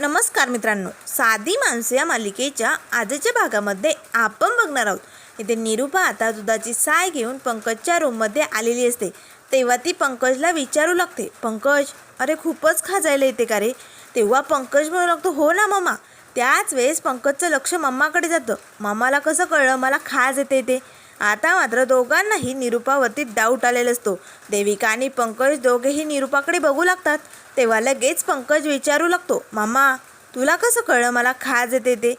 नमस्कार मित्रांनो साधी माणसं या मालिकेच्या आजच्या भागामध्ये आपण बघणार आहोत. इथे निरूपा आता दुधाची साय घेऊन पंकजच्या रूममध्ये आलेली असते. तेव्हा ती पंकजला विचारू लागते पंकज अरे खूपच खाजायला येते का रे? तेव्हा पंकज म्हणू लागतो हो ना मम्मा त्याच वेळेस पंकजचं लक्ष मम्माकडे जातं. मम्माला कसं कळलं? मला खाज येते ते आता मात्र दोघांनाही निरूपावरती डाऊट आलेला असतो. देविका आणि पंकज दोघेही निरूपाकडे बघू लागतात. तेव्हा लगेच पंकज विचारू लागतो मामा तुला कसं कळलं मला खाज येते ते?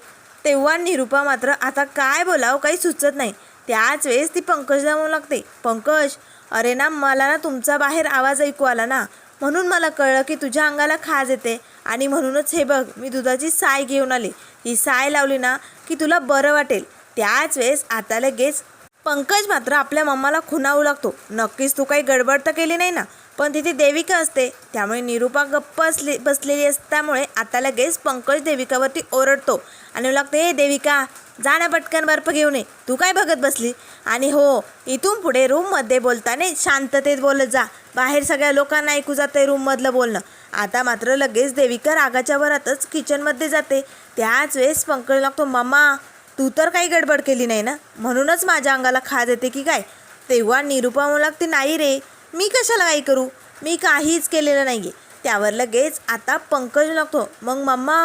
तेव्हा निरूपा मात्र आता काय बोलावं काही सुचत नाही. त्याच वेळेस ती पंकजला म्हणू लागते पंकज अरे ना मला ना तुमचा बाहेर आवाज ऐकू आला ना. म्हणून मला कळलं की तुझ्या अंगाला खाज येते आणि म्हणूनच हे बघ मी दुधाची साय घेऊन आले. ही साय लावली ना की तुला बरं वाटेल. त्याच वेळेस आता लगेच पंकज मात्र आपल्या मम्माला खुणावू लागतो. नक्कीच तू काही गडबड तर केली नाही ना. पण तिथे देविका असते. त्यामुळे निरूपा गप्प असली बसलेली असल्यामुळे आता लगेच पंकज देविकावरती ओरडतो. आणि लागते हे देविका जा ना पटकन बर्फ घेऊन ये. तू काय बघत बसली? आणि हो इथून पुढे रूममध्ये बोलताना शांततेत बोलत जा. बाहेर सगळ्या लोकांना ऐकू जाते रूममधलं बोलणं. आता मात्र लगेच देविका रागाच्या वरातच किचनमध्ये जाते. त्याच वेळेस पंकज लागतो मामा तू तर काही गडबड केली नाही ना? म्हणूनच माझ्या अंगाला खाज येते की काय? तेव्हा निरूपा म्हणू लागते नाही रे. मी कशाला काही करू? मी काहीच केलेलं नाही आहे त्यावर लगेच आता पंकज लागतो मग मम्मा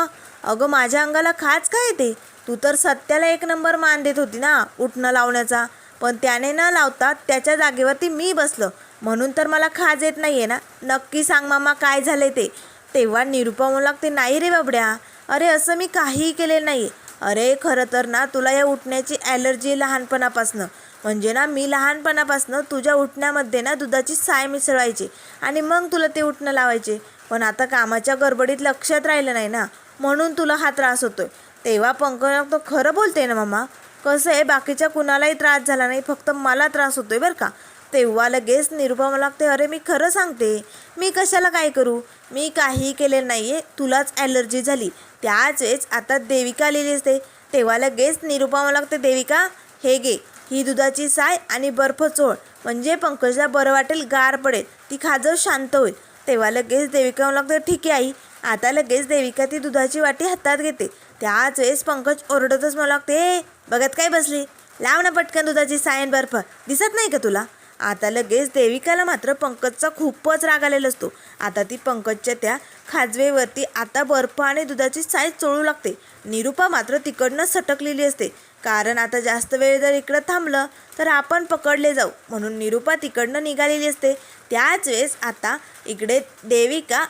अगं माझ्या अंगाला खाज काय येते? तू तर सत्याला एक नंबर मान देत होती ना उठणं लावण्याचा. पण त्याने न लावता त्याच्या जागेवरती मी बसलं. म्हणून तर मला खाज येत नाही आहे ना. नक्की सांग मामा काय झाले ते. तेव्हा निरुपा म्हणू लागते नाही रे बाबड्या. अरे असं मी काहीही केलेलं नाही अरे खरं तर ना तुला या उठण्याची ॲलर्जी लहानपणापासनं. म्हणजे ना मी लहानपणापासून तुझ्या उठण्यामध्ये ना दुधाची साय मिसळायची. आणि मग तुला ते उठणं लावायचे. पण आता कामाच्या गडबडीत लक्षात राहिलं नाही ना म्हणून तुला हा त्रास होतोय. तेव्हा पंकज तो खरं बोलते ना मामा? कसं आहे बाकीच्या कुणालाही त्रास झाला नाही फक्त मला त्रास होतोय बरं का? तेव्हा लगेच निरुपमा मला लागते अरे मी खरं सांगते. मी कशाला काय करू? मी काही केले नाही आहे तुलाच ॲलर्जी झाली. त्याच वेळेस आता देविका आलेली असते. तेव्हा लगेच निरुपमा मला लागते देविका हे गे ही दुधाची साय आणि बर्फ चोळ. म्हणजे पंकजला बरं वाटेल गार पडेल. ती खाजव शांत होईल. तेव्हा लगेच देविका मला लागते ठीक आहे आई. आता लगेच देविका ती दुधाची वाटी हातात घेते. त्याच वेळेस पंकज ओरडतच मला लागते बघत काय बसली? लाव ना पटकन दुधाची साय आणि बर्फ. दिसत नाही का तुला? आता लगेच देविकाला मात्र पंकजचा खूपच राग आलेला असतो. आता ती पंकजच्या त्या खाजवेवरती आता बर्फ आणि दुधाची साय चोळू लागते. निरूपा मात्र तिकडनं सटकलेली असते. कारण आता जास्त वेळ जर इकडं थांबलं तर आपण पकडले जाऊ म्हणून निरूपा तिकडनं निघालेली असते. त्याच वेळेस आता इकडे देविका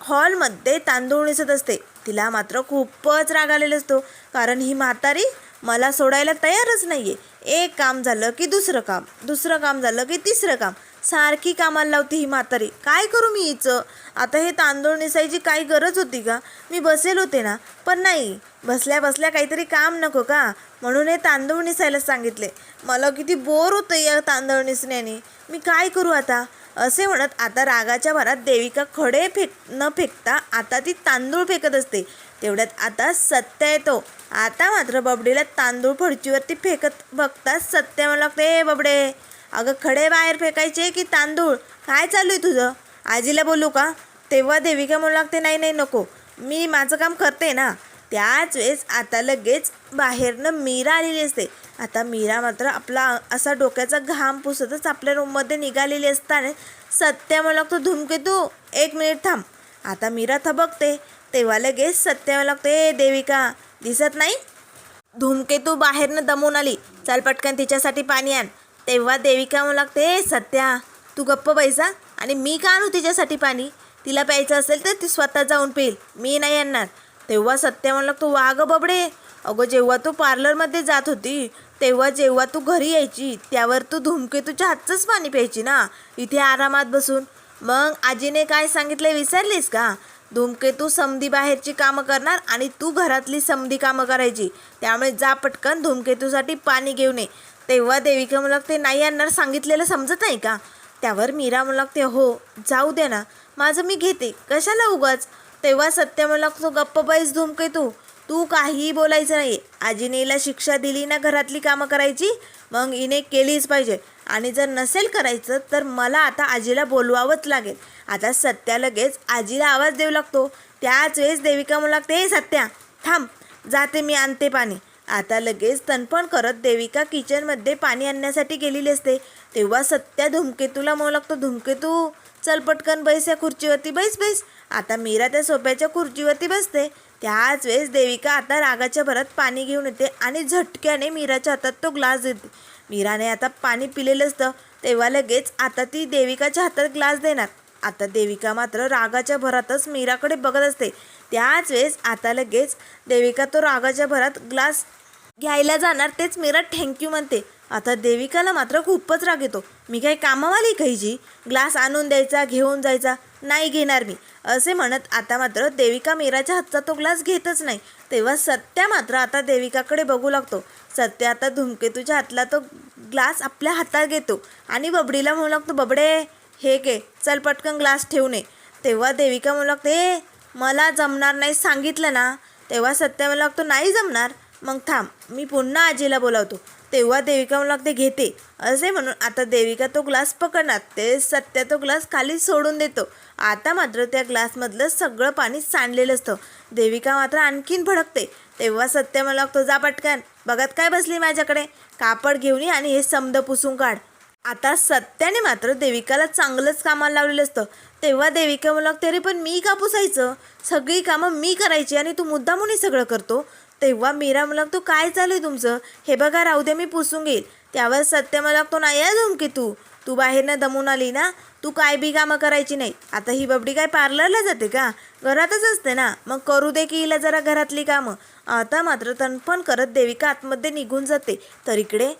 हॉलमध्ये तांदूळ निसत असते. तिला मात्र खूपच राग आलेला असतो कारण ही म्हातारी मला सोडायला तयारच नाही आहे एक काम झालं की दुसरं काम दुसरं काम झालं की तिसरं काम. सारखी कामाला लावते ही म्हातारी. काय करू मी हिचं? आता हे तांदूळ नेसायची काही गरज होती का? मी बसेल होते ना. पण नाही. बसल्या बसल्या काहीतरी काम नको का? म्हणून हे तांदूळ नेसायला सांगितले. मला किती बोर होतं या तांदूळ नेसण्याने. मी काय करू आता? असे म्हणत आता रागाच्या भरात देविका खडे फेक न फेकता आता ती तांदूळ फेकत असते. तेवढ्यात आता सत्य येतो. आता मात्र बबडीला तांदूळ फडचीवरती फेकत बघता सत्य मला लागते बबडे. अगं खडे बाहेर फेकायचे की तांदूळ? काय चालू आहे तुझं? आजीला बोलू का? तेव्हा देविका म्हणू लागते नाही नाही नको. मी माझं काम करते ना. त्याच वेळेस आता लगेच बाहेरनं मीरा आलेली असते. आता मीरा मात्र आपला असा डोक्याचा घाम पुसतच आपल्या रूममध्ये निघालेली असताना सत्या म्हणू लागतो धुमकेतू एक मिनिट थांब. आता मीरा थबकते. तेव्हा लगेच सत्या मला लागतो "ए, देविका दिसत नाही? धूमकेतू बाहेरनं दमून आली. चल पटकन तिच्यासाठी पाणी आण. तेव्हा देविका म्हणू लागते "ए, सत्या तू गप्प बैसा आणि मी का आणू तिच्यासाठी पाणी? तिला प्यायचं असेल तर ती स्वतः जाऊन पिईल. मी नाही आणणार. तेव्हा सत्या म्हणू लागतो वा गं बबडे अगं जेव्हा तू पार्लरमध्ये जात होती तेव्हा जेव्हा तू घरी यायची त्यावर तू धूमकेतूच्या हातचंच पाणी प्यायची ना? इथे आरामात बसून. मग आजीने काय सांगितले विसरलीस का? धूमकेतू समधी बाहेरची कामं करणार आणि तू घरातली समधी कामं करायची. त्यामुळे जा पटकन धूमकेतूसाठी पाणी घेऊन ये. तेव्हा देविका म्हणू लागते नाही आणणार सांगितलेलं समजत नाही का? त्यावर मीरा म्हणू लागते हो जाऊ दे ना. माझं मी घेते. कशाला उगाच? तेव्हा सत्य म्हणू लागतो गप्प बैस धुमके तू. तू काहीही बोलायचं नाही आजीने हिला शिक्षा दिली ना घरातली कामं करायची मग हिने केलीच पाहिजे. आणि जर नसेल करायचं तर मला आता आजीला बोलवावंच लागेल. आता सत्या लगेच आजीला आवाज देऊ लागतो. त्याच वेळेस देविका म्हणू लागते सत्या थांब. जाते मी आणते पाणी. आता लगेच तणपण करत देविका किचनमध्ये पाणी आणण्यासाठी गेलेली असते. तेव्हा सत्या धुमकेतूला म्हणू लागतो धुमकेतू चल पटकन बैस या खुर्चीवरती बैस बैस. आता मीरा त्या सोप्याच्या खुर्चीवरती बसते. त्याच वेळेस देविका आता रागाच्या भरात पाणी घेऊन येते आणि झटक्याने मीराच्या हातात तो ग्लास देते. मीराने आता पाणी पिलेलं असतं. तेव्हा लगेच आता ती देविकाच्या हातात ग्लास देणार. आता देविका मात्र रागाच्या भरातच मीराकडे बघत असते. त्याच वेळेस आता लगेच देविका तो रागाच्या भरात ग्लास घ्यायला जाणार तेच मीरा थँक्यू म्हणते. आता देविकाला मात्र खूपच राग येतो. मी काही कामावाली काहीची ग्लास आणून द्यायचा घेऊन जायचा? नाही घेणार मी. असे म्हणत आता मात्र देविका मीराच्या हातचा तो ग्लास घेतच नाही. तेव्हा सत्या मात्र आता देविकाकडे बघू लागतो. सत्या आता धुमकेतूच्या हातला तो ग्लास आपल्या हातात घेतो आणि बबडीला म्हणू लागतो बबडे हे घे चल पटकन ग्लास ठेवू नये तेव्हा देविका म्हणू लागते मला जमणार नाही सांगितलं ना तेव्हा सत्या म्हणू लागतो नाही जमणार? मग थांब मी पुन्हा आजीला बोलावतो. तेव्हा देविका म्हणू लागते घेते. असे म्हणून आता देविका तो ग्लास पकडणार ते सत्या तो ग्लास खाली सोडून देतो. आता मात्र त्या ग्लासमधलं सगळं पाणी सांडलेलं असतं. देविका मात्र आणखीन भडकते. तेव्हा सत्य मला लागतो जा पटकन बघत काय बसली माझ्याकडे? कापड घेऊन ये आणि हे समद पुसून काढ. आता सत्याने मात्र देविकाला चांगलंच कामाला लावलेलं असतं. तेव्हा देविका मला तरी पण मी का पुसायचं? सगळी कामं मी करायची आणि तू मुद्दामून हे सगळं करतो. तेव्हा मीरा मला तू काय चालू आहे तुमचं? हे बघा राहू दे मी पुसून घेईल. त्यावर सत्य मला तो नाही आहे धुमकी तू. तू बाहेरनं दमून आली ना तू काय बी कामं करायची नाही. आता ही बबडी काय पार्लरला जाते का? घरातच असते ना. मग करू दे की हिला जरा घरातली कामं. आता मात्र तणपण करत देविका आतमध्ये निघून जाते. तर इकडे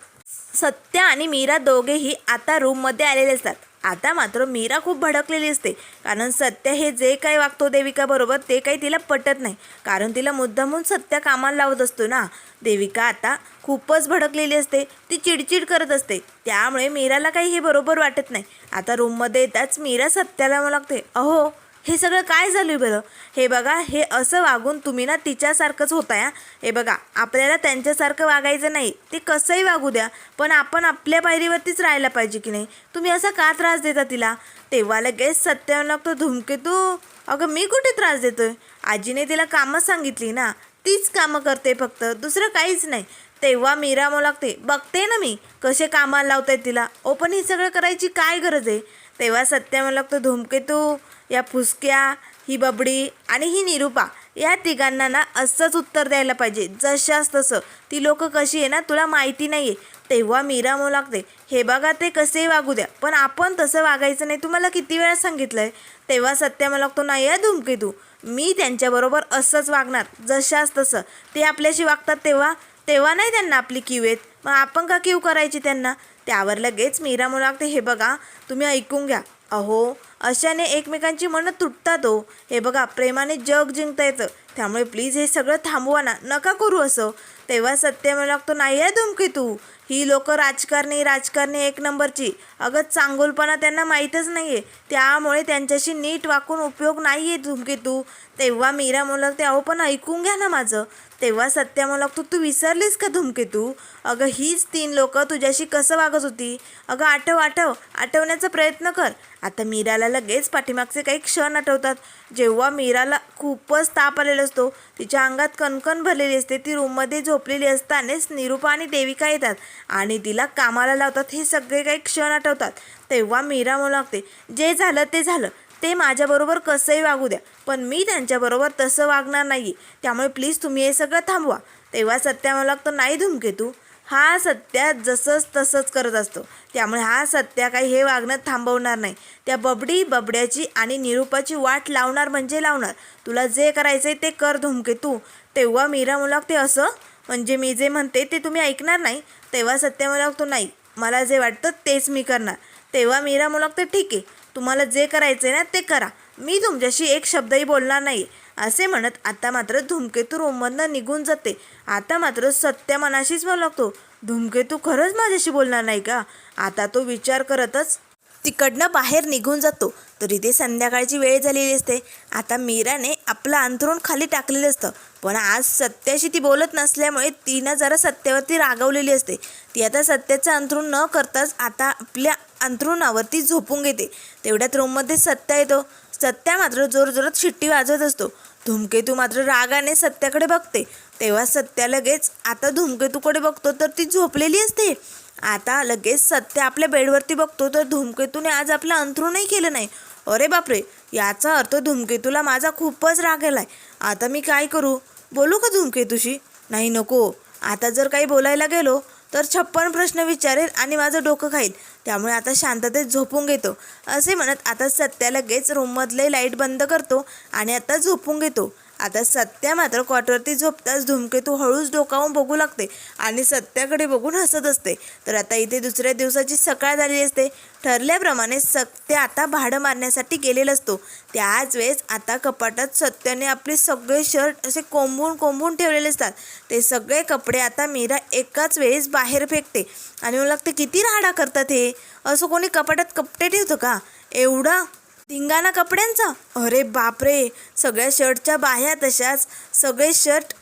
सत्य आणि मीरा दोघेही आता रूममध्ये आलेले असतात. आता मात्र मीरा खूप भडकलेली असते. कारण सत्य हे जे काही वागतो देविकाबरोबर ते काही तिला पटत नाही. कारण तिला मुद्दामून सत्य कामाला लावत असतो ना. देविका आता खूपच भडकलेली असते. ती चिडचिड करत असते. त्यामुळे मीराला काही हे बरोबर वाटत नाही. आता रूममध्ये येताच मीरा सत्याला लागते अहो हे सगळं काय झालं आहे बरं? हे बघा हे असं वागून तुम्ही ना तिच्यासारखंच होता या हे बघा आपल्याला त्यांच्यासारखं वागायचं नाही. ते कसंही वागू द्या पण आपण आपल्या पायरीवरतीच राहायला पाहिजे की नाही? तुम्ही असा का त्रास देता तिला? तेव्हा लगेच सत्य लागतो धुमकेतू अगं मी कुठे त्रास देतोय? आजीने तिला कामं सांगितली ना तीच कामं करते फक्त दुसरं काहीच नाही. तेव्हा मीरा मग लागते बघते ना मी कसे कामाला लावतायत तिला? ओ पण हे सगळं करायची काय गरज आहे? तेव्हा सत्य मला लागतो धुमकेतू या फुसक्या ही बबडी आणि ही निरूपा या तिघांना ना असंच उत्तर द्यायला पाहिजे. जशास तसं. ती लोक कशी आहे ना तुला माहिती नाही आहे तेव्हा मीरा म्हणू लागते हे बघा ते कसे वागू द्या. पण आपण तसं वागायचं नाही. तुम्हाला किती वेळा सांगितलं आहे तेव्हा सत्य मला लागतो नाही आहे धुमकेतू मी त्यांच्याबरोबर असंच वागणार. जशास तसं. ते आपल्याशी वागतात तेव्हा. तेव्हा नाही त्यांना आपली किव येत. मग आपण का किव करायची त्यांना? त्यावर लगेच मीरा म्हणू लागते हे बघा तुम्ही ऐकून घ्या. अहो अशाने एकमेकांची मनं तुटतात हो. हे बघा प्रेमाने जग जिंकता येतं. त्यामुळे प्लीज हे सगळं थांबवा ना. नका करू असं. तेव्हा सत्य म्हणू लागतो. नाही आहे धुमकी तू. ही लोक राजकारणी राजकारणी एक नंबरची. अगं चांगुलपणा त्यांना माहीतच नाही आहे त्यामुळे त्यांच्याशी नीट वाकून उपयोग नाही आहे धुमकी तू. तेव्हा मीरा म्हणू लागते अहो पण ऐकून घ्या ना माझं. तेव्हा सत्या म्हणू लागतो तू विसरलीस का धुमके तू? अगं हीच तीन लोक तुझ्याशी कसं वागत होती? अगं आठव आठव. आठवण्याचा प्रयत्न कर. आता मीराला लगेच पाठीमागचे काही क्षण आठवतात. जेव्हा मीराला खूपच ताप आलेला असतो तिच्या अंगात कणकण भरलेली असते ती रूममध्ये झोपलेली असतानाच निरूपा आणि देविका येतात आणि तिला कामाला लावतात हे सगळे काही क्षण आठवतात. तेव्हा मीरा म्हणू लागते जे झालं ते झालं ते माझ्याबरोबर कसंही वागू द्या पण मी त्यांच्याबरोबर तसं वागणार नाही त्यामुळे प्लीज तुम्ही हे सगळं थांबवा. तेव्हा सत्या मला लागतं नाही धुमके तू हा सत्या जसंच तसंच करत असतो. त्यामुळे हा सत्या काही हे वागणं थांबवणार नाही. त्या बबडी बबड्याची आणि निरूपाची वाट लावणार म्हणजे लावणार. तुला जे करायचं आहे ते कर धुमके तू. तेव्हा मीरा मला ते असं. म्हणजे मी जे म्हणते ते तुम्ही ऐकणार नाही. तेव्हा सत्या मुलाक तो नाही. मला जे वाटतं तेच मी करणार. तेव्हा मीरा मुलाक ते ठीक आहे. तुम्हाला जे करायचं आहे ना ते करा. मी तुमच्याशी एक शब्दही बोलणार नाही असे म्हणत आता मात्र धूमकेतू रोममधनं निघून जाते. आता मात्र सत्य मनाशीच मला लागतो धूमकेतू खरंच माझ्याशी बोलणार नाही का? आता तो विचार करतच तिकडनं बाहेर निघून जातो. तर इथे संध्याकाळची वेळ झालेली असते. आता मीराने आपलं अंथरूण खाली टाकलेलं असतं. पण आज सत्याशी ती बोलत नसल्यामुळे तिनं जरा सत्यावरती रागवलेली असते. ती आता सत्याचं अंथरूण न करताच आता आपल्या अंथरुणावरती झोपून घेते. तेवढ्यात रूममध्ये सत्या येतो. सत्या मात्र जोरजोरात शिट्टी वाजवत असतो. धूमकेतू मात्र रागाने सत्याकडे बघते. तेव्हा सत्या लगेच आता धूमकेतूकडे बघतो तर ती झोपलेली असते. आता लगेच सत्य आपल्या बेडवरती बघतो तर धूमकेतूने आज आपलं अंथरूणही केलं नाही. अरे बापरे! याचा अर्थ धूमकेतूला माझा खूपच राग आलाय. आता मी काय करू? बोलू का धूमकेतूशी? नाही नको. आता जर काही बोलायला गेलो तर छप्पन प्रश्न विचारेल आणि माझं डोकं खाईल. त्यामुळे आता शांततेत झोपून घेतो. असे म्हणत आता सत्या लगेच रूममधले लाइट बंद करतो आणि आता झोपून घेतो. आता सत्या मात्र कॉटवरती झोपताच धूमकेतू हळूच डोकावून बघू लागते आणि सत्याकडे बघून हसत असते. तर आता इथे दुसऱ्या दिवसाची सकाळ झालेली असते. ठरल्याप्रमाणे सत्य आता भाडं मारण्यासाठी गेलेला असतो. त्याच वेळेस आता कपाटात सत्याने आपले सगळे शर्ट असे कोंबून कोंबून ठेवलेले असतात. ते सगळे कपडे आता मीरा एकाच वेळेस बाहेर फेकते. आणि मला लागते किती राहाडा करतात हे? असं कोणी कपाटात कपडे ठेवतं का? एवढा धिंगाणा कपड्यांचा? अरे बापरे सगळ्या शर्टच्या बाह्या तशाच सगळे शर्ट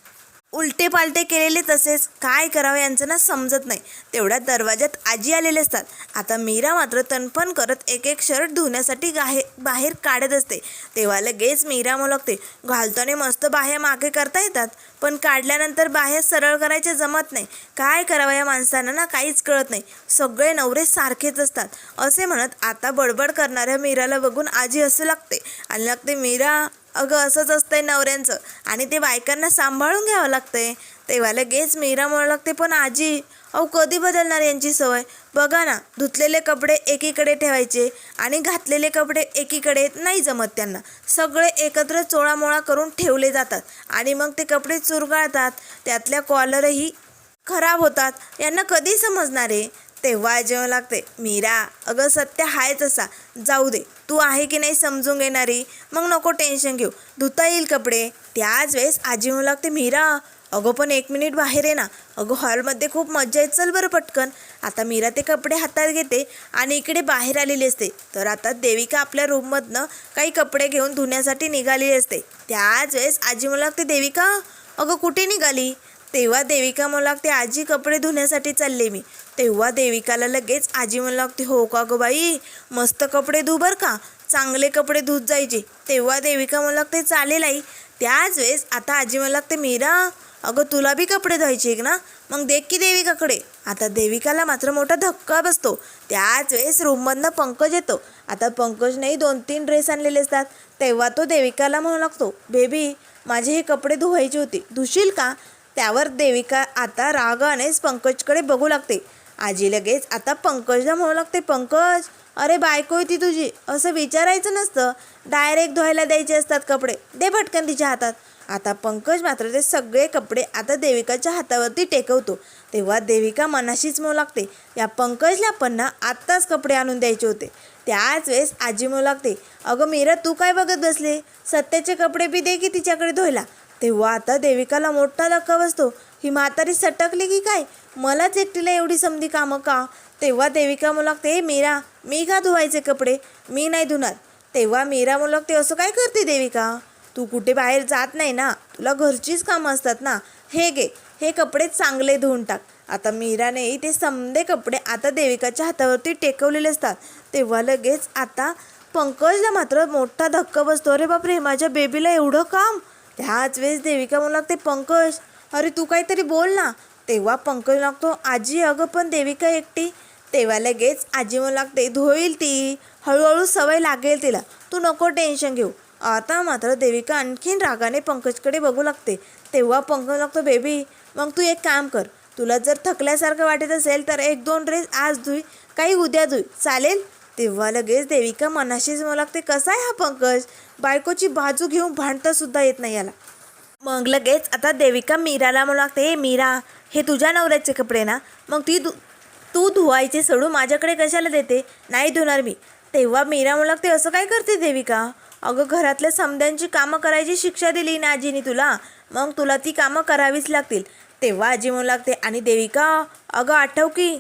उलटे पालटे केलेले तसेच काय करावं यांचं ना समजत नाही. तेवढ्या दरवाज्यात आजी आलेले असतात. आता मीरा मात्र तनपण करत एक एक शर्ट धुण्यासाठी गाहे बाहेर काढत असते. तेव्हा लगेच मीरा लागते घालताना मस्त बाह्या मागे करता येतात. पण काढल्यानंतर बाह्या सरळ करायचे जमत नाही. काय करावं या माणसांना ना काहीच कळत नाही. सगळे नवरे सारखेच असतात. असे म्हणत आता बडबड करणाऱ्या मीराला बघून आजी असं लागते. आणि लागते मीरा अगं असंच असतंय नवऱ्यांचं. आणि ते बायकांना सांभाळून घ्यावं लागतंय. तेव्हा लगेच मीरा म्हणू लागते पण आजी अहो कधी बदलणार यांची सवय? बघा ना धुतलेले कपडे एकीकडे ठेवायचे आणि घातलेले कपडे एकीकडे नाही जमत त्यांना. सगळे एकत्र चोळामोळा करून ठेवले जातात आणि मग ते कपडे चुरगाळतात. त्यातल्या कॉलरही खराब होतात. यांना कधी समजणार आहे तेव्हा जेव्हा लागते मीरा अगं सत्य आहेच असा जाऊ दे तू आहे की नाही समजून घेणारी? मग नको टेन्शन घेऊ धुता येईल कपडे. त्याच वेळेस आजी म्हणू लागते मीरा अगं पण एक मिनिट बाहेर आहे ना अगं हॉलमध्ये खूप मज्जा येत चल बरं पटकन. आता मीरा ते कपडे हातात घेते आणि इकडे बाहेर आलेली असते. तर आता देविका आपल्या रूममधनं काही कपडे घेऊन धुण्यासाठी निघालेली असते. त्याच वेळेस आजी म्हणू लागते देविका अगं कुठे निघाली? तेव्हा देविका म्हणू लागते आजी कपडे धुण्यासाठी चालले मी. तेव्हा देविकाला लगेच आजी म्हणू लागते हो का गो बाई? मस्त कपडे धु बर का? चांगले कपडे धुत जायचे. तेव्हा देविका म्हणू लागते चालेल आई. त्याच वेळेस आता आजी म्हणू लागते मीरा अगं तुला बी कपडे धुवायचे ना? मग देख की देविकाकडे. आता देविकाला मात्र मोठा धक्का बसतो. त्याच वेळेस रूममधनं पंकज येतो. आता पंकजनेही दोन तीन ड्रेस आणलेले असतात. तेव्हा तो देविकाला म्हणू लागतो बेबी माझे हे कपडे धुवायचे होते. धुशील का? त्यावर देविका आता रागानेच पंकजकडे बघू लागते. आजी लगेच आता पंकजला म्हणू लागते पंकज अरे बायको होती ती तुझी असं विचारायचं नसतं. डायरेक्ट धुवायला द्यायचे असतात कपडे दे भटकन तिच्या हातात. आता पंकज मात्र ते सगळे कपडे आता देविकाच्या हातावरती टेकवतो. तेव्हा देविका मनाशीच म्हणू लागते या पंकजला पण ना आत्ताच कपडे आणून द्यायचे होते. त्याच वेळेस आजी म्हणू लागते अगं मीरा तू काय बघत बसले? सत्याचे कपडे बी दे की तिच्याकडे धुवायला. तेव्हा आता देविकाला मोठा धक्का बसतो. ही म्हातारी सटकली की काय? मलाच एकटीला एवढी समधी कामं का? तेव्हा देविका म्हणू ते मीरा मी का धुवायचे कपडे? मी नाही धुणार. तेव्हा मीरा मुलाग ते असं काय करते देविका? तू कुठे बाहेर जात नाही ना? तुला घरचीच कामं असतात ना? हे घे हे कपडे चांगले धुवून टाक. आता मीराने ते समदे कपडे आता देविकाच्या हातावरती टेकवलेले असतात. तेव्हा लगेच आता पंकजला मात्र मोठा धक्का बसतो. अरे बापरे माझ्या बेबीला एवढं काम? त्याच वेळेस देविका म्हणू लागते पंकज अरे तू काहीतरी बोल ना. तेव्हा पंकज लागतो आजी अगं पण देविका एकटी. तेव्हा लगेच आजी म्हणू लागते धुईल ती हळूहळू सवय लागेल तिला. तू नको टेन्शन घेऊ. आता मात्र देविका आणखीन रागाने पंकजकडे बघू लागते. तेव्हा पंकज लागतो बेबी मग तू एक काम कर. तुला जर थकल्यासारखं वाटत असेल तर एक दोन ड्रेस आज धुई काही उद्या धुई. चालेल? तेव्हा लगेच देविका मनाशीच मला लागते कसा आहे हा पंकज? बायकोची बाजू घेऊन भांडता सुद्धा येत नाही याला. मग लगेच आता देविका मीराला म्हणू लागते हे मीरा हे तुझ्या नवऱ्याचे कपडे ना? मग ती धु तू धुवायचे सोडून माझ्याकडे कशाला देते? नाही धुणार मी. तेव्हा मीरा म्हणू लागते असं काय करते देविका? अगं घरातल्या समद्यांची कामं करायची शिक्षा दिली ना आजीने तुला? मग तुला ती कामं करावीच लागतील. तेव्हा आजी म्हणू लागते आणि देविका अगं आठव की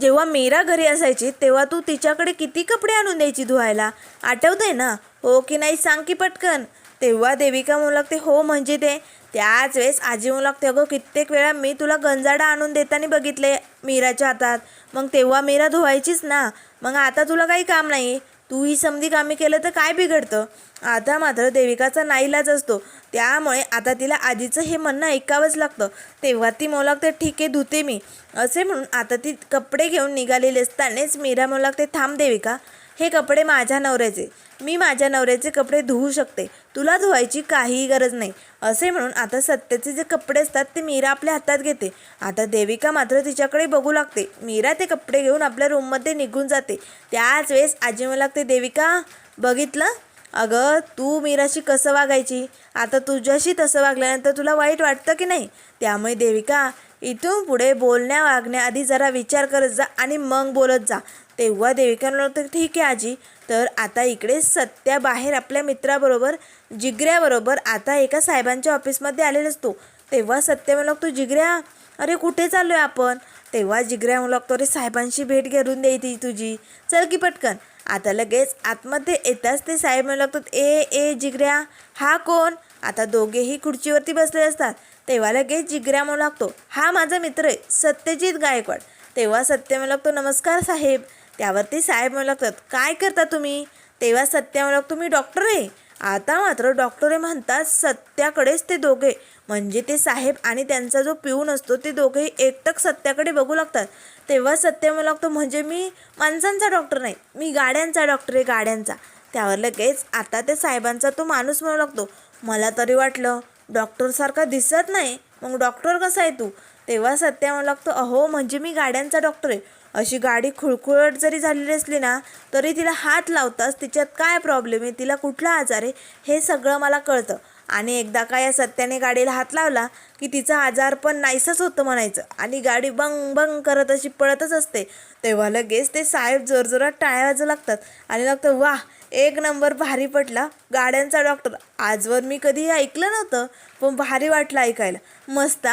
जेव्हा मीरा घरी असायची तेव्हा तू तिच्याकडे किती कपडे आणून द्यायची धुवायला? आठवतंय ना? हो की नाही सांग की पटकन. तेव्हा देविका म्हणू लागते हो म्हणजे ते. त्याच वेळेस आजी म्हणू लागते अगं कित्येक वेळा मी तुला गंजाडा आणून देताना बघितले मीराच्या हातात. मग तेव्हा मीरा धुवायचीच ना. मग आता तुला काही काम नाही. तू ही समधी कामी केलं तर काय बिघडतं? आता मात्र देविकाचा नाईलाज असतो. त्यामुळे आता तिला आजीचं हे म्हणणं ऐकावंच लागतं. तेव्हा ती म्हणू लागते ठीक आहे धुते मी. असे म्हणून आता ती कपडे घेऊन निघालेली असतानाच मीरा म्हणू लागते थांब देविका हे कपडे माझ्या नवऱ्याचे. मी माझ्या नवऱ्याचे कपडे धुवू शकते. तुला धुवायची काहीही गरज नाही. असे म्हणून आता सत्याचे जे कपडे असतात ते मीरा आपल्या हातात घेते. आता देविका मात्र तिच्याकडे बघू लागते. मीरा ते कपडे घेऊन आपल्या रूममध्ये निघून जाते. त्याच वेळेस आजी मला लागते देविका बघितलं? अगं तू मीराशी कसं वागायची? आता तुझ्याशी तसं वागल्यानंतर तुला वाईट वाटतं की नाही? त्यामुळे देविका इथून पुढे बोलण्या वागण्याआधी जरा विचार करत जा आणि मग बोलत जा. तेव्हा देविका वाटतं ठीक आहे आजी. तर आता इकडे सत्या बाहेर आपल्या मित्राबरोबर जिगऱ्याबरोबर आता एका साहेबांच्या ऑफिसमध्ये आलेला असतो तेव्हा सत्य म्हणलं तू जिगऱ्या? अरे कुठे चाललो आहे आपण? तेव्हा जिगऱ्या म्हणू लागतो रे साहेबांशी भेट घेऊन द्यायची तुझी. चल की पटकन. आता लगेच आतमध्ये येताच ते साहेब म्हणू लागतात ए ए जिगऱ्या हा कोण? आता दोघेही खुर्चीवरती बसले असतात. तेव्हा लगेच जिगऱ्या म्हणू लागतो हा माझा मित्र आहे सत्यजित गायकवाड. तेव्हा सत्य म्हणू लागतो नमस्कार साहेब. त्यावरती साहेब म्हणू लागतात काय करता तुम्ही? तेव्हा सत्य म्हणू लागतो मी डॉक्टर आहे. आता मात्र डॉक्टरे म्हणतात सत्याकडेच ते दोघे म्हणजे ते साहेब आणि त्यांचा जो पिऊन असतो ते दोघेही एकटक सत्याकडे बघू लागतात. तेव्हा सत्य म्हणू लागतो म्हणजे मी माणसांचा डॉक्टर नाही मी गाड्यांचा डॉक्टर आहे गाड्यांचा. त्यावर लगेच आता त्या साहेबांचा तो माणूस म्हणू लागतो मला तरी वाटलं डॉक्टरसारखा दिसत नाही मग डॉक्टर कसा आहे तू? तेव्हा सत्या म्हणू लागतो अहो म्हणजे मी गाड्यांचा डॉक्टर आहे. अशी गाडी खुळखुळट जरी झालेली असली ना तरी तिला हात लावताच तिच्यात काय प्रॉब्लेम आहे तिला कुठला आजार आहे हे सगळं मला कळतं. आणि एकदा का या सत्याने गाडीला हात लावला की तिचा आजार पण नाहीसंच होतं म्हणायचं. आणि गाडी बंग बंग करत अशी पळतच असते. तेव्हा लगेच ते साहेब जोरजोरात टाळ्या वाजू लागतात आणि लागतं वाह एक नंबर भारी पटला. गाड्यांचा डॉक्टर. आजवर मी कधी ऐकलं नव्हतं पण भारी वाटलं ऐकायला. मस्त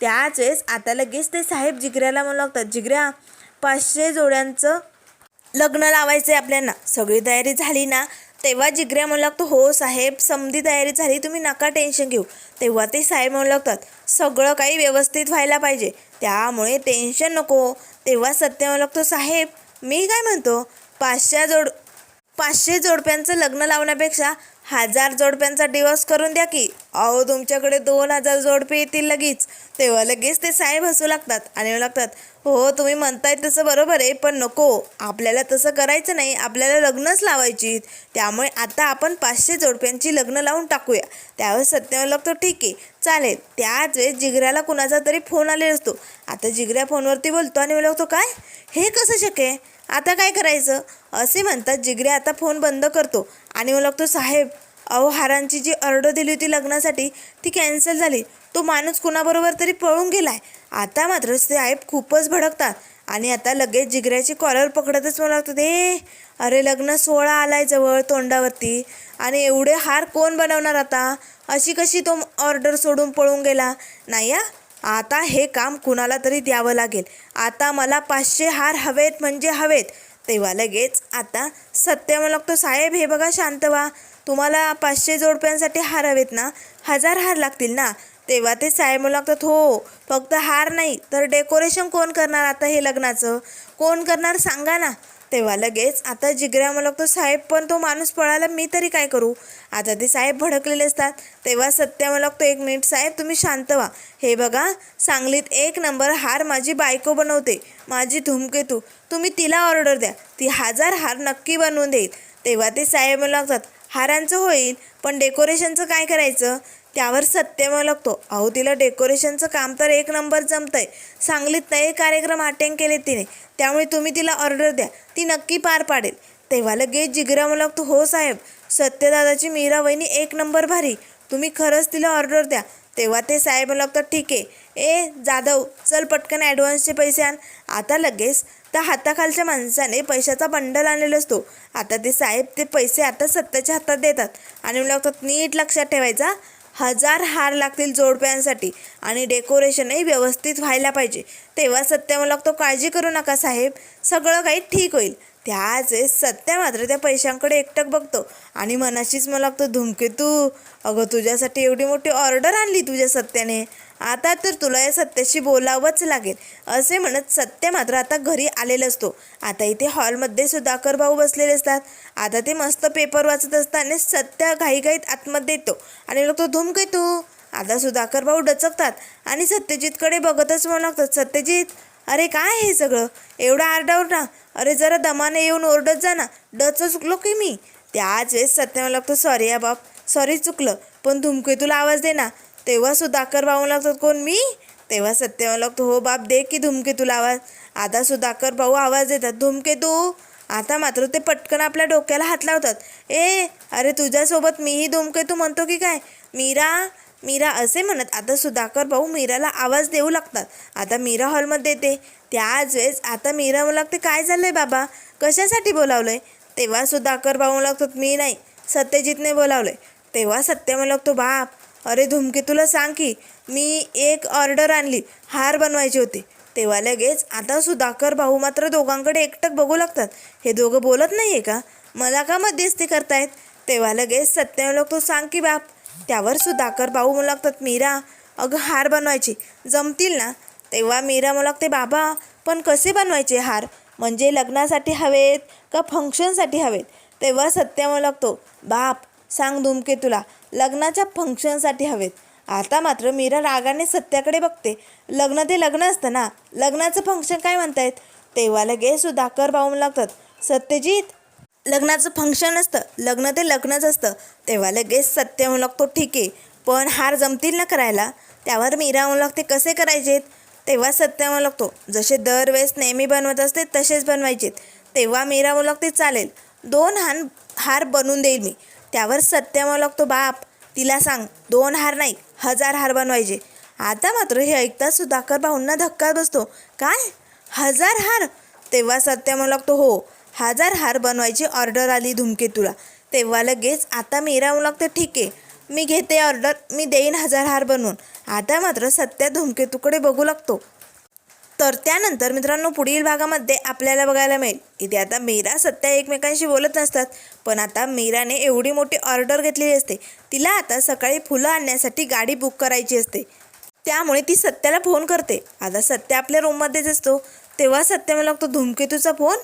त्याच वेळेस आता लगेच ते साहेब जिगऱ्याला म्हणू लागतात जिगऱ्या पाचशे जोड्यांचं लग्न लावायचं आहे आपल्याला. सगळी तयारी झाली ना? तेव्हा जिग्र्या म्हणू लागतो हो साहेब समधी तयारी झाली तुम्ही नका टेन्शन घेऊ. तेव्हा ते साहेब म्हणू लागतात सगळं काही व्यवस्थित व्हायला पाहिजे त्यामुळे टेन्शन नको. तेव्हा सत्य म्हणू लागतो साहेब मी काय म्हणतो? पाचशे जोड पाचशे जोडप्यांचं लग्न लावण्यापेक्षा हजार जोडप्यांचा डिवोर्स करून द्या की. अहो तुमच्याकडे दोन हजार जोडपे येतील लगेच. तेव्हा लगेच ते साहेब हसू लागतात आणि लागतात हो तुम्ही म्हणताय तसं बरोबर आहे पण नको. आपल्याला तसं करायचं नाही. आपल्याला लग्नच लावायची त्यामुळे आता आपण पाचशे जोडप्यांची लग्न लावून टाकूया. त्यावेळेस सत्यमेव लागतो ठीक आहे चालेल. त्याच वेळेस जिगऱ्याला कुणाचा तरी फोन आलेला असतो. आता जिगऱ्या फोनवरती बोलतो आणि म्हणू लागतो काय? हे कसं शक्य आहे? आता काय करायचं? असे म्हणतात जिगऱ्या आता फोन बंद करतो. आणि मग लागतो साहेब अहो हारांची जी ऑर्डर दिली होती लग्नासाठी ती कॅन्सल झाली. तो माणूस कुणाबरोबर तरी पळून गेलाय. आता मात्र साहेब खूपच भडकतात आणि आता लगेच जिगऱ्याची कॉलर पकडतच मला लागतं ए अरे लग्न सोहळा आलाय जवळ तोंडावरती. आणि एवढे हार कोण बनवणार आता? अशी कशी तो ऑर्डर सोडून पळून गेला? नाही या आता हे काम कुणाला तरी द्यावं लागेल. आता मला पाचशे हार हवेत म्हणजे हवेत. तेव्हा लगेच आता सत्य मला लागतो साहेब हे बघा शांत व्हा. तुम्हाला पाचशे जोडप्यांसाठी हार हवेत ना? हजार हार लागतील ना? तेव्हा ते साहेब म्हणू लागतात हो फक्त हार नाही तर डेकोरेशन कोण करणार आता हे लग्नाचं? कोण करणार सांगा ना. तेव्हा लगेच आता जिगऱ्या म्हणतो साहेब पण तो माणूस पळाला मी तरी काय करू? आता ते साहेब भडकलेले असतात. तेव्हा सत्य मला एक मिनिट साहेब तुम्ही शांत व्हा. हे बघा सांगलीत एक नंबर हार माझी बायको बनवते. माझी धुमकेतू तुम्ही तिला ऑर्डर द्या. ती हजार हार नक्की बनवून देईल. तेव्हा ते साहेब मला लागतात हारांचं होईल पण डेकोरेशनचं काय करायचं? त्यावर सत्य लागतो अहो तिला डेकोरेशनचं काम तर एक नंबर जमतंय. सांगलीत नाही कार्यक्रम अटेंड केले तिने. त्यामुळे तुम्ही तिला ऑर्डर द्या. ती नक्की पार पाडेल. तेव्हा लगेच जिगरा लागतो हो साहेब. सत्यदादाची मीरा वहिनी एक नंबर भारी. तुम्ही खरंच तिला ऑर्डर द्या. तेव्हा ते साहेब मला लागतात ठीक आहे. ए जाधव चल पटकन ॲडव्हान्सचे पैसे आण. आता लगेच त्या हाताखालच्या माणसाने पैशाचा बंडल आणलेला असतो. आता ते साहेब ते पैसे आता सत्याच्या हातात देतात. आणि मला लागतात नीट लक्षात ठेवायचा हजार हार लागतील जोडप्यांसाठी आणि डेकोरेशनही व्यवस्थित व्हायला पाहिजे. तेव्हा सत्य मला तो काळजी करू नका साहेब. सगळं काही ठीक होईल. त्याच सत्या सत्य मात्र त्या पैशांकडे एकटक बघतो आणि मनाशीच मला लागतो धुमके तू अगं तुझ्यासाठी एवढी मोठी ऑर्डर आणली तुझ्या सत्याने. आता तर तुला या सत्याशी बोलावंच लागेल. असे म्हणत सत्य मात्र आता घरी आलेला असतो. आता इथे हॉलमध्ये सुधाकर भाऊ बसलेले असतात. आता ते मस्त पेपर वाचत असताना सत्य घाईघाईत आतमध्ये येतो. आणि लोक तो तू? आता सुधाकर भाऊ डचकतात. आणि सत्यजितकडे बघतच म्हणू लागतात सत्यजित अरे काय हे सगळं? एवढा ना अरे जरा दमाने येऊन ओरडत जा ना. डच चुकलो की मी? त्याच वेळेस सत्य मला लागतो सॉरी या बाप सॉरी चुकलं पण धुमकेतूला आवाज दे ना. तेव्हा सुधाकर भाऊ लागतात कोण मी? तेव्हा सत्य मला लागतो हो बाप दे की धुमकेतूला आवाज. आता सुधाकर भाऊ आवाज देतात धुमकेतू आता मात्र ते पटकन आपल्या डोक्याला हात लावतात. ए अरे तुझ्यासोबत मीही धुमकेतू म्हणतो की काय? मीरा मीरा असे म्हणत आता सुधाकर भाऊ मीराला आवाज देऊ लागतात. आता मीरा हॉलमध्ये येते. त्याच वेळेस आता मीरा म्हणू लागते काय झालंय बाबा? कशासाठी बोलावलंय? तेव्हा सुधाकर भाऊ लागतात मी नाही सत्यजितने बोलावलंय. तेव्हा सत्य म्हणू लागतो बाप अरे धुमके तुला सांग की मी एक ऑर्डर आणली हार बनवायची होती. तेव्हा लगेच आता सुधाकर भाऊ मात्र दोघांकडे एकटक बघू लागतात. हे दोघं बोलत नाही आहे का? मला का मध्यस्थी करतायत? तेव्हा लगेच सत्यम लोक लागतो सांग की बाप त्यावर सुधाकर भाऊ म्हणू लागतात मीरा अगं हार बनवायची. जमतील ना? तेव्हा मीरा म्हणू लागते बाबा पण कसे बनवायचे हार? म्हणजे लग्नासाठी हवेत का फंक्शनसाठी हवेत? तेव्हा सत्य म्हणू लागतो बाप सांग धुमके तुला. लग्नाच्या फंक्शनसाठी हवेत. आता मात्र मीरा रागाने सत्याकडे बघते. लग्न ते लग्न असतं ना? लग्नाचं फंक्शन काय म्हणतायत? तेव्हा लगेच सुधाकर पाहून लागतात सत्यजित लग्नाचं फंक्शन असतं. लग्न ते लग्नच असतं. तेव्हा लगेच सत्य म्हणू लागतो ठीक आहे पण हार जमतील ना करायला? त्यावर मीरा म्हणू लागते कसे करायचेत? तेव्हा सत्य म्हणू लागतो जसे दरवेळेस नेहमी बनवत असते तसेच बनवायचेत. तेव्हा मीरा म्हणू लागते चालेल दोन हार हार बनवून देईल मी. त्यावर सत्य लागतो बाप. तिला सांग दोन हार नाही हजार हार बनवायचे. आता मात्र हे ऐकता सुधाकर भाऊंना धक्का बसतो. काय? हजार हार? तेव्हा सत्य म्हणू लागतो हो. हजार हार बनवायची ऑर्डर आली धुमकेतूला. तेव्हा लगेच आता मीरा म्हणू लागते ठीक आहे. मी घेते ऑर्डर मी देईन हजार हार बनवून. आता मात्र सत्या धुमकेतूकडे बघू लागतो. तर त्यानंतर मित्रांनो पुढील भागामध्ये आपल्याला बघायला मिळेल. इथे आता मीरा सत्या एकमेकांशी बोलत नसतात पण आता मीराने एवढी मोठी ऑर्डर घेतलेली असते. तिला आता सकाळी फुलं आणण्यासाठी गाडी बुक करायची असते. त्यामुळे ती सत्याला फोन करते. आता सत्या आपल्या रूममध्येच असतो. तेव्हा सत्य मला लागतो धूमकेतूचा फोन?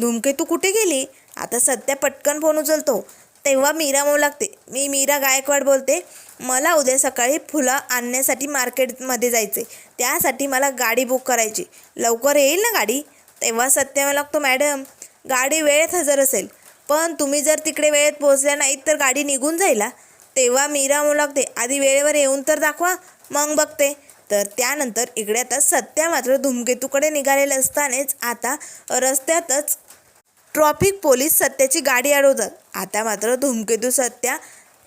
धूमकेतू कुठे गेली? आता सत्या पटकन फोन उचलतो. तेव्हा मीरा म्हणू लागते मी मीरा गायकवाड बोलते. मला उद्या सकाळी फुलं आणण्यासाठी मार्केटमध्ये जायचे. त्यासाठी मला गाडी बुक करायची. लवकर येईल ना गाडी? तेव्हा सत्य मला लागतो मॅडम. गाडी वेळेत हजर असेल. पण तुम्ही जर तिकडे वेळेत पोहोचल्या नाहीत तर गाडी निघून जाईल तेव्हा मीरा म्हणू लागते आधी वेळेवर येऊन तर दाखवा मग बघते. तर त्यानंतर इकडे आता सत्या मात्र धुमकेतूकडे निघालेले असतानाच आता रस्त्यातच ट्रॉफिक पोलीस सत्याची गाडी अडवतात. आता मात्र धुमकेतू सत्या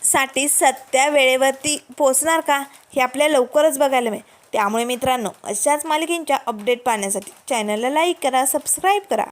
साठी सत्या वेळेवरती पोचणार का? हे आपल्याला लवकरच बघायला मिळेल. त्यामुळे मित्रांनो अशाच मालिकेंच्या अपडेट पाहण्यासाठी चॅनलला लाईक करा सबस्क्राईब करा.